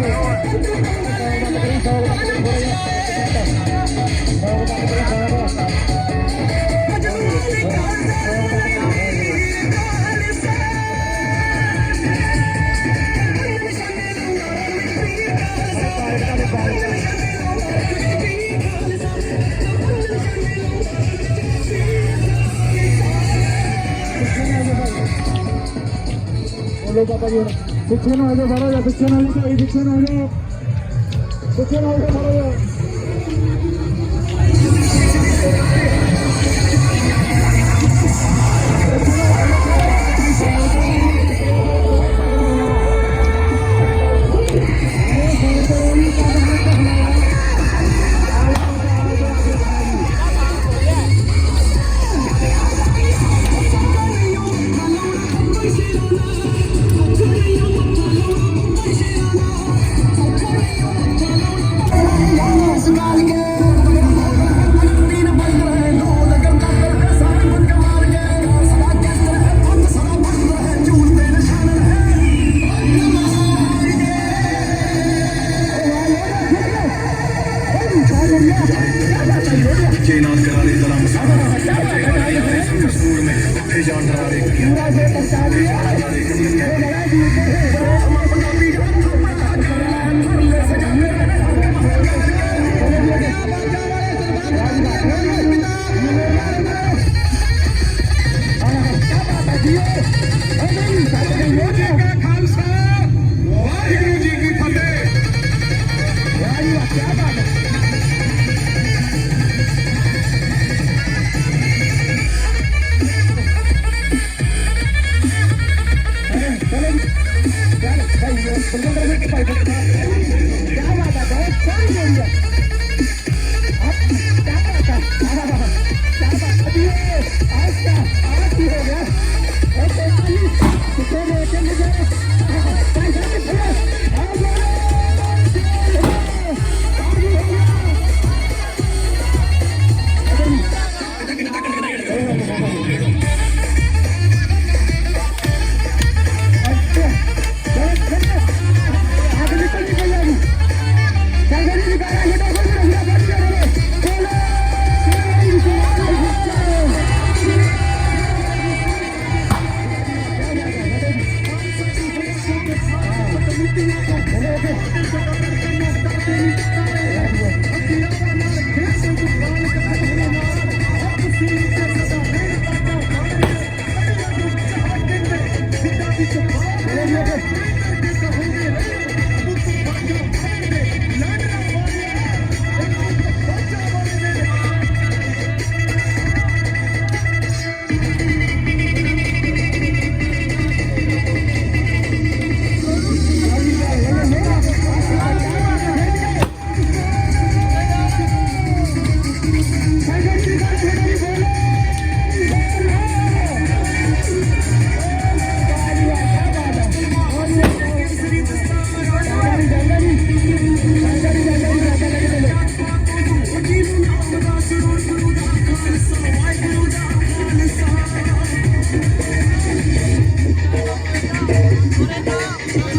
Thank you. ਬੋਲੋ ਬਾਬਾ ਜੀ ਪਿੱਛੇ ਨੂੰ ਆ ਜਾਓ ਮਾੜਾ ਜਿਹਾ, ਪਿੱਛੇ ਨੂੰ ਆ ਜਾਓ ਪਿੱਛੇ ਨੂੰ ਆ ਜਾਓ। ਪਿੱਛੇ ਨੂੰ ਆ ਜਾਓ ਮਾੜਾ ਜਿਹਾ। ਕਿੱਥੇ ਜਾਣ ਦਾ ਵੇਖੀ ਪੂਰਾ ਸੇ ਪ੍ਰਸਾਦ ਜੀ ਉਹ ਲੜਾ ਜੀ ਉਹ ਅਮਰ ਪੰਜਾਬੀ ਜਾਨ Oh, my God.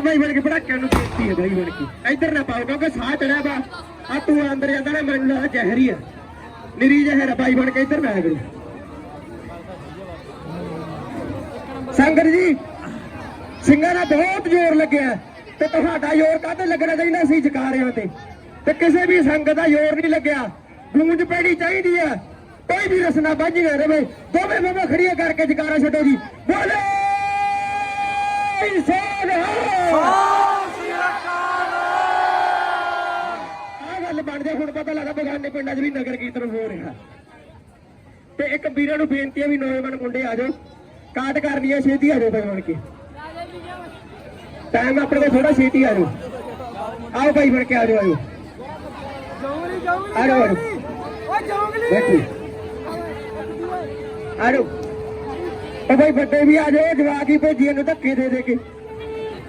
ਭਾਈ ਬਣ ਕੇ ਪੜਾਕਿਆਂ ਨੂੰ ਬੇਇੱਜ਼ਤੀ ਹੈ ਭਾਈ ਬਣ ਕੇ ਇੱਧਰ ਨਾ ਪਾਓ ਕਿਉਂਕਿ ਸਾਹ ਚੜਿਆ ਵਾ ਆ ਤੂੰ ਅੰਦਰ ਜਾਂਦਾ ਨਾ ਮੈਨੂੰ ਨਾ ਜ਼ਹਿਰ ਹੀ ਆ ਨਿਰੀ ਜ਼ਹਿਰ ਭਾਈ ਬਣ ਕੇ ਇੱਧਰ ਨਾ ਕਰੋ ਸੰਗਤ ਜੀ ਸਿੰਘਾਂ ਦਾ ਬਹੁਤ ਜ਼ੋਰ ਲੱਗਿਆ ਤੇ ਤੁਹਾਡਾ ਜ਼ੋਰ ਕਾਹਤੇ ਲੱਗਣਾ ਚਾਹੀਦਾ ਸੀ ਜਕਾਰਿਆਂ ਤੇ? ਤੇ ਕਿਸੇ ਵੀ ਸੰਗਤ ਦਾ ਜ਼ੋਰ ਨਹੀਂ ਲੱਗਿਆ। ਗੂੰਜ ਪੈਣੀ ਚਾਹੀਦੀ ਹੈ। ਕੋਈ ਵੀ ਰਸਨਾ ਬਾਝੀ ਨਾ ਰਵੇ। ਦੋਵੇਂ ਬਾਬਾ ਖੜੀਆਂ ਕਰਕੇ ਜਕਾਰਾ ਛੱਡੋ ਜੀ। ਬੋਲੇ! ਇਨਸਾਨ ਆ ਗੱਲ ਬਣਦੇ ਹੁਣ ਪਤਾ ਲੱਗਾ ਬਗਾਨੇ ਪਿੰਡਾਂ 'ਚ ਵੀ ਨਗਰ ਕੀਰਤਨ ਹੋ ਰਿਹਾ। ਤੇ ਇੱਕ ਵੀਰਾਂ ਨੂੰ ਬੇਨਤੀ ਹੈ ਵੀ ਨੌਜਵਾਨ ਮੁੰਡੇ ਆ ਜਾਓ। ਕਾਟ ਕਰਨੀ ਹੈ ਛੇਤੀ ਆ ਜਾਓ ਭਾਈ ਬਣ ਕੇ। ਟਾਈਮ ਆਪਣੇ ਕੋਲ ਥੋੜਾ ਛੇਤੀ ਆ ਜਾਓ ਆਓ ਭਾਈ ਬਣ ਕੇ ਆ ਜਾਓ ਆਜੋ ਆ ਜਾਓ ਆ ਜਾਓ ਬੈਠੋ ਆ ਜਾਓ ਉਹ ਭਾਈ ਵੱਡੇ ਵੀ ਆ ਜਾਓ ਜਵਾਕ ਹੀ ਭੇਜੀ ਇਹਨੂੰ ਧੱਕੇ ਦੇ ਦੇ ਕੇ।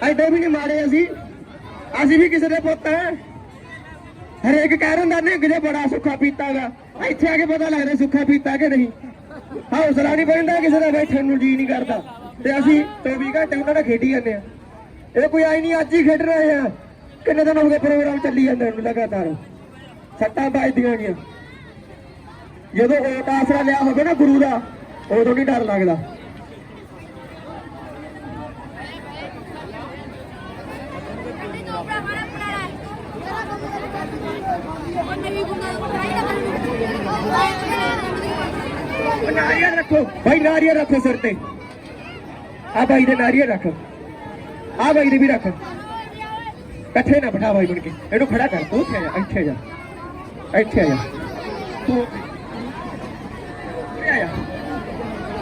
ਐਡੇ ਵੀ ਨਹੀਂ ਮਾੜੇ ਅਸੀਂ। ਅਸੀਂ ਵੀ ਕਿਸੇ ਦੇ ਪੁੱਤ ਹੈ ਹਰੇਕ ਕਹਿ ਰਿਹਾ ਨੇ ਕਿਤੇ ਬੜਾ ਸੁੱਖਾ ਪੀਤਾ ਗਾ। ਇੱਥੇ ਆ ਕੇ ਪਤਾ ਲੱਗਦਾ ਸੁੱਖਾ ਪੀਤਾ ਕਿ ਨਹੀਂ। ਹੌਸਲਾ ਨਹੀਂ ਪੈਂਦਾ ਕਿਸੇ ਦਾ ਬੈਠਣ ਨੂੰ ਜੀ ਨਹੀਂ ਕਰਦਾ। ਤੇ ਅਸੀਂ 24 ਘੰਟੇ ਉਹਨਾਂ ਨਾਲ ਖੇਡੀ ਜਾਂਦੇ ਆ। ਇਹ ਕੋਈ ਆਈ ਨਹੀਂ ਅੱਜ ਹੀ ਖੇਡ ਰਹੇ ਆ। ਕਿੰਨੇ ਦਿਨ ਹੋ ਗਏ ਪ੍ਰੋਗਰਾਮ ਚੱਲੀ ਜਾਂਦੇ ਨੂੰ ਲਗਾਤਾਰ। ਸੱਟਾਂ ਵੱਜਦੀਆਂ ਗਈਆਂ ਜਦੋਂ ਓਟ ਆਸਰਾ ਲਿਆ ਹੋਵੇ ਨਾ ਗੁਰੂ ਦਾ ਉਦੋਂ ਨਹੀਂ ਡਰ ਲੱਗਦਾ। ਉਹ ਨਾਰੀਅਲ ਰੱਖੋ। ਭਾਈ ਨਾਰੀਅਲ ਰੱਖੋ ਸਿਰ ਤੇ। ਆ ਭਾਈ ਦੇ ਨਾਰੀਅਲ ਰੱਖ। ਆ ਭਾਈ ਦੇ ਵੀ ਰੱਖ। ਇਕੱਠੇ ਨਾ ਬਿਠਾ ਭਾਈ ਬਣ ਕੇ। ਇਹਨੂੰ ਖੜਾ ਕਰ, ਤੂੰ ਇੱਥੇ ਆ ਇੱਥੇ ਜਾ। ਇੱਥੇ ਆ ਤੂੰ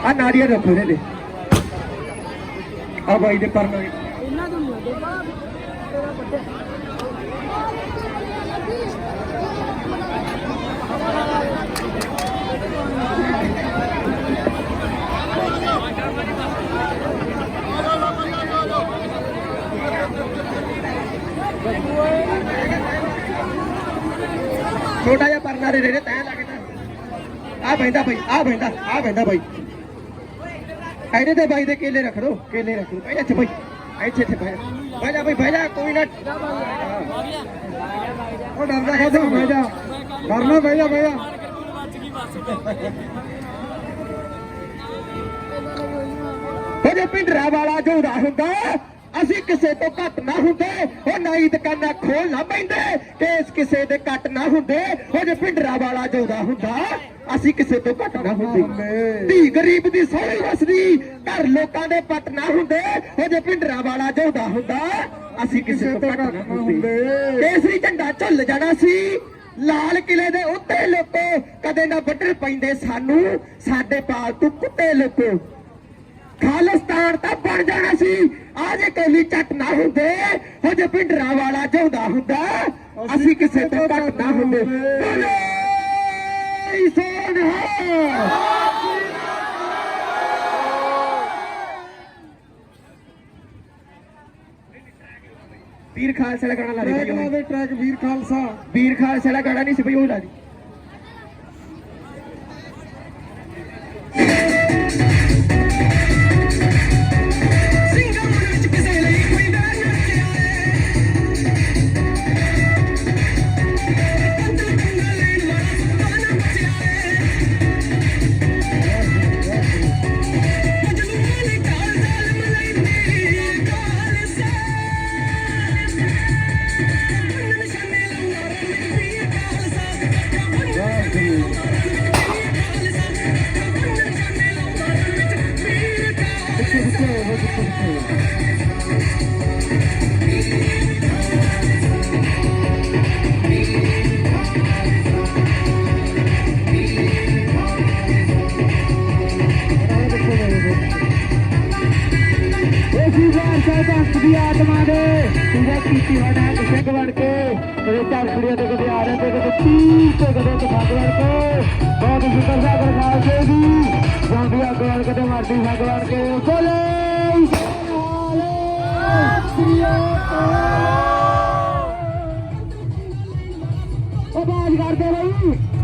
ਆ ਨਾਰੀਅਲ ਰੱਖੋ ਇਹਦੇ ਤੇ ਆ ਭਾਈ ਦੇ ਪਰ ਛੋਟਾ ਜਿਹਾ ਪਰਨਾ ਦੇ ਦੇ ਦੇ, ਤੈਂ ਲੱਗਦਾ ਆ ਬੈਂਦਾ ਭਾਈ ਆ ਬੈਂਦਾ ਆ ਬੈਂਦਾ ਭਾਈ ਇਹਦੇ ਤੇ ਬਾਈ ਦੇ ਕੇਲੇ ਰੱਖ ਦੋ, ਕੇਲੇ ਰੱਖ ਦੋ। ਇੱਥੇ ਭਾਈ ਇੱਥੇ ਇੱਥੇ ਭਾਈ ਬਹਿ ਜਾ ਭਾਈ ਬਹਿ ਜਾ, ਕੋਈ ਨਾ। ਉਹ ਡਰਦਾ ਖਾਦਾ ਬਹਿ ਜਾ। ਡਰਨਾ, ਬਹਿ ਜਾ ਬਹਿ ਜਾ। ਉਹਦੇ ਪਿੰਡਰਾ ਵਾਲਾ ਜੋੜਾ ਹੁੰਦਾ। ਅਸੀਂ ਕਿਸੇ ਤੋਂ ਘੱਟ ਨਾ ਹੁੰਦੇ। ਉਹ ਨਾਈ ਦੁਕਾਨਾਂ ਖੋਲ ਨਾ ਪੈਂਦੇ ਕੇਸ ਕਿਸੇ ਦੇ ਘੱਟ ਨਾ ਹੁੰਦੇ। ਉਹਦੇ ਪਿੰਡਰਾ ਵਾਲਾ ਜੋੜਾ ਹੁੰਦਾ ਅਸੀਂ ਕਿਸੇ ਤੋਂ ਘੱਟ ਨਾ ਹੁੰਦੇ। ਧੀ ਗਰੀਬ ਦੀ ਸੋਹਣੀ ਵਸਦੀ ਘਰ ਲੋਕਾਂ ਦੇ ਪੱਟ ਨਾ ਹੁੰਦੇ। ਉਹਦੇ ਪਿੰਡਰਾ ਵਾਲਾ ਜੋੜਾ ਹੁੰਦਾ ਅਸੀਂ ਕਿਸੇ ਤੋਂ ਘੱਟ ਨਾ ਹੁੰਦੇ। ਕੇਸਰੀ ਝੰਡਾ ਝੁੱਲ ਜਾਣਾ ਸੀ। ਲਾਲ ਕਿਲੇ ਦੇ ਉੱਤੇ ਲੋਕੋ ਕਦੇ ਨਾ ਵੱਢਣ ਪੈਂਦੇ ਸਾਨੂੰ। ਸਾਡੇ ਪਾਲਤੂ ਕੁੱਤੇ ਲੋਕੋ। ਖਾਲਿਸਤਾਨ ਤਾਂ ਬਣ ਜਾਣਾ ਸੀ। ਆ ਜੇ ਕੋਲੀ ਚੱਟ ਨਾ ਹੁੰਦੇ ਹੋ ਜੇ ਪਿੰਡਰਾ ਵਾਲਾ ਚਾਹੁੰਦਾ ਹੁੰਦਾ ਅਸੀਂ ਕਿਸੇ ਤੋਂ ਘੱਟ ਨਾ ਹੁੰਦੇ। ਬੋਲੇ ਸੋਨ। ਵੀਰ ਖਾਲਸਾ ਦਾ ਗਾਣਾ ਲਾ ਦੇ ਦੇ ਟਰੈਕ ਵੀਰ ਖਾਲਸਾ। ਵੀਰ ਖਾਲਸਾ ਦਾ ਗਾਣਾ ਨਹੀਂ ਸੀ ਬਈ ਉਹ ਲਾ ਦੀ। ਇਸੀ ਵਾਰ ਸਾਹਿਬਾਂ ਦੀ ਆਤਮਾ ਦੇ ਪੂਜਾ ਕੀਤੀ ਵਡਾ ਸਿੰਘ ਬਣ ਕੇ ਕਦੇ ਝਾਂਸੜੀਆਂ ਤੇ ਕਦੇ ਆ ਰਹੇ ਤੇ ਕਦੇ ਤੀਰ ਤੇ ਕਦੇ ਤਖਾਗ ਬਣ ਕੇ ਬਹੁਤ ਸ਼ੁਕਰ ਦਾ ਕਰਨਾਲ ਦੇ ਜੀ ਜਾਂਦੀ ਅੱਗ ਬਣ ਕੇ ਮਾਰਦੀ ਸੰਗ ਬਣ ਕੇ ਬੋਲੇ ਉਹ ਬਾਜ ਕਰਦੇ ਰਹੀ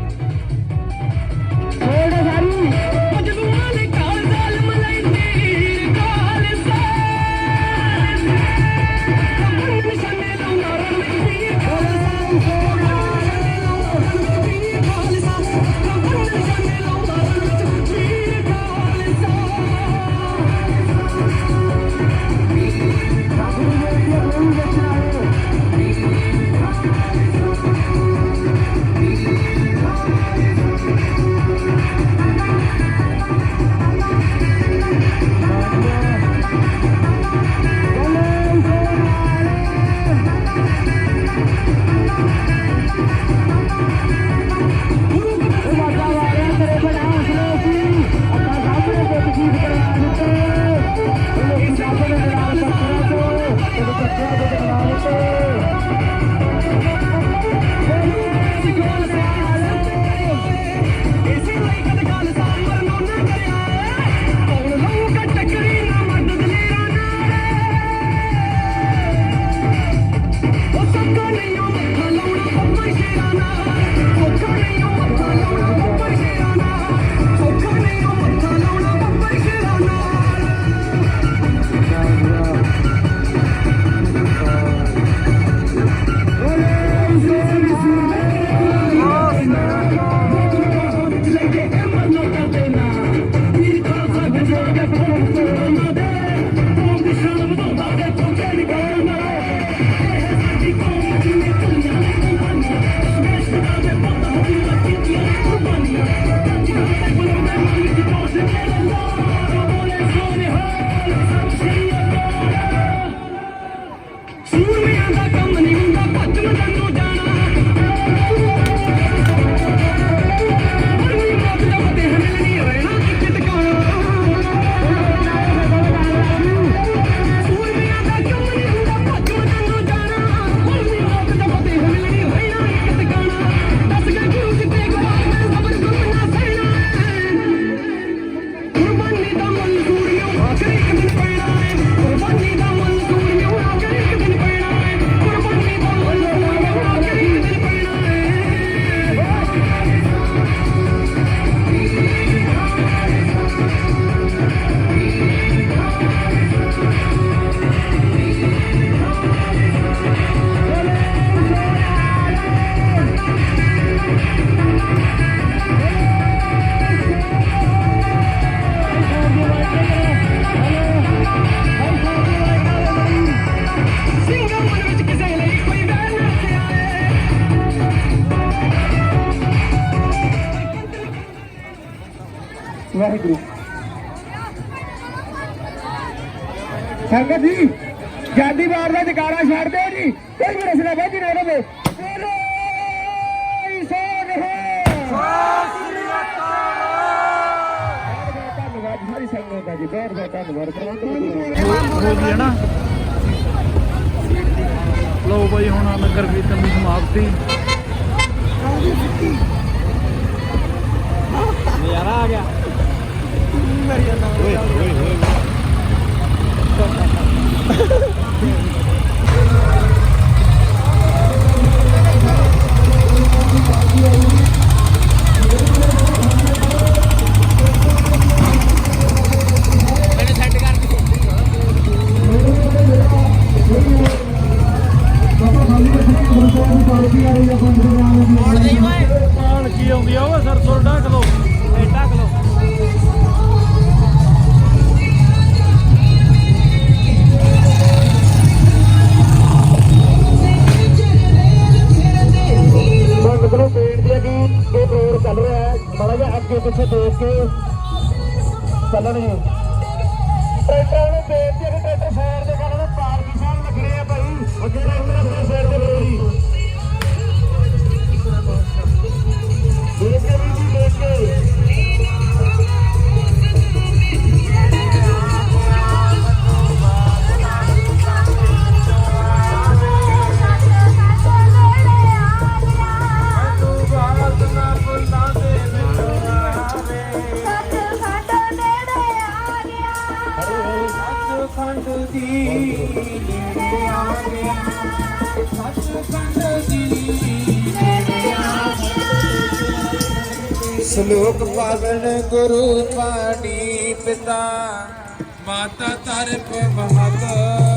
Ooh. ਸੰਗਤ ਜੀ ਜਾਂਦੀ ਵਾਰ ਦਾ ਜਕਾਰਾ ਛੱਡ ਦਿਓ ਜੀ। ਕੋਈ ਵੀ ਰਸਨਾ ਬਾਜੀ ਨਾ ਰਵੇ ਬੋਲੋ ਈਸ਼ਵਰ ਹੈ। ਧੰਨਵਾਦ ਸਾਰੀ ਸੰਗਤ ਦਾ ਜੀ। ਬਹੁਤ ਬਹੁਤ ਧੰਨਵਾਦ। ਹੋ ਗਈ ਹੈ ਨਾ ਲਓ ਬਾਈ ਹੁਣ ਨਗਰ ਕੀਰਤਨ ਦੀ ਸਮਾਪਤੀ। ਪਾਣ ਅੱਗੇ ਪਿੱਛੇ ਦੇਖ ਕੇ ਚੱਲਣਗੇ। ਟਰੈਕਟਰਾਂ ਸ਼ਲੋਕ ਪਾਵਨ ਗੁਰੂ ਪਾਣੀ ਪਿਤਾ ਮਾਤਾ ਤਰਫ ਮਹਤ।